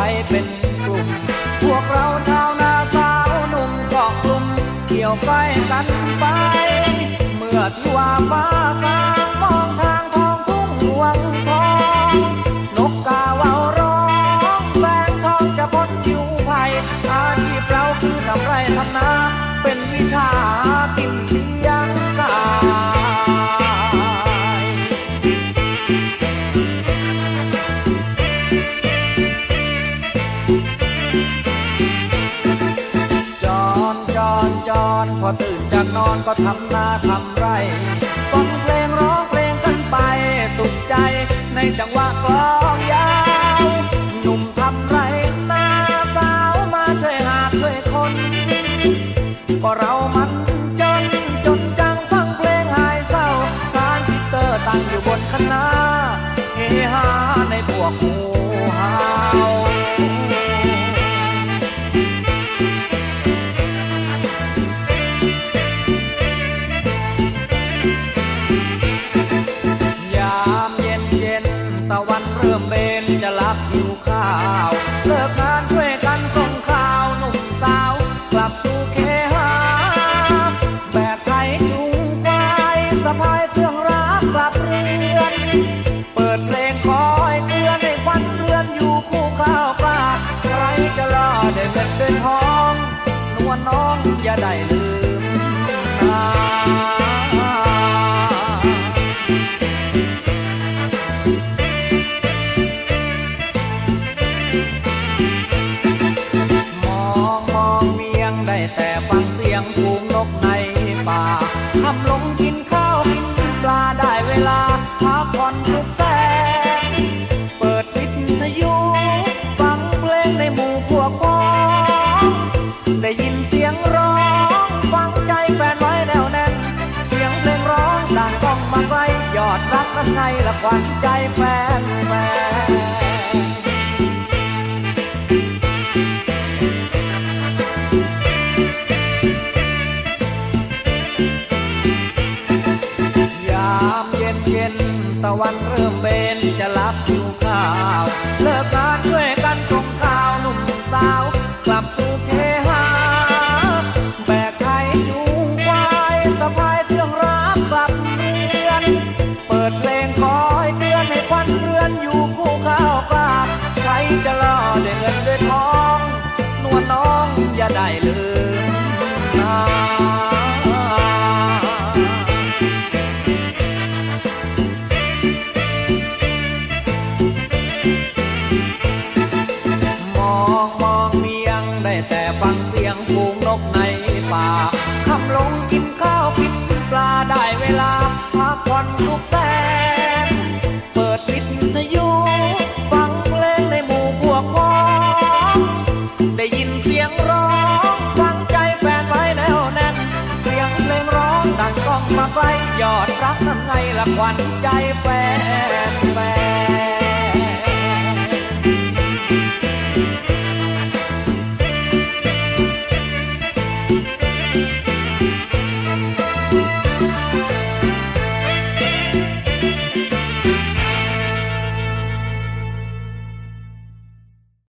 ไปเป็นกลุ่ม พวกเราชาวนาสาวหนุ่มเกาะกลุ่มเที่ยวไปกันไป เมื่อที่ว่าฟ้าสางมองทางทองทุ่งหลวงทอง นกกาวาวร้องแฟนทองจะพ้นชิวภัยอาชีพเราคือทำไรทำนาเป็นวิชา จอนจอนพอตื่นจากนอนก็ทำนาทำไรฟังเพลงร้องเพลงกันไปสุขใจ ในจังหวะกลองยาวหนุ่มทำไรนาสาวมาช่วยหาช่วยคน ก็เรามันจนจนจังฟังเพลงหายเศร้าการชิเตอร์ตั้งอยู่บนคณะเฮฮาในพวกหู เริ่มเบนจะรับหิวข้าว เลิกงานช่วยกันส่งข่าวหนุ่มสาว กลับสู่เคหาแบกไถจูงควายสะพายเครื่องรักกลับเรือน เปิดเพลงคอยเตือนให้ควันเรือนอยู่คู่ข้าวปลาใครจะรอได้เงินเดินทอง นวลน้องอย่าได้ลืม ป่าทำลงกินข้าวกินปลาได้เวลาพักผ่อนทุกแสงเปิดวิทยุฟังเพลงในหมู่พวกพ้องได้ยินเสียงร้องฟังใจแฟนไว้แน่วแน่นเสียงเพลงร้องดังก้องมาไกลยอดรักกันไงละควันใจแฟนแฟน ตะวันเริ่มเบนจะรับหิวข้าวเลิ ยอดรักนั่นไงละขวัญใจแฟนแฟน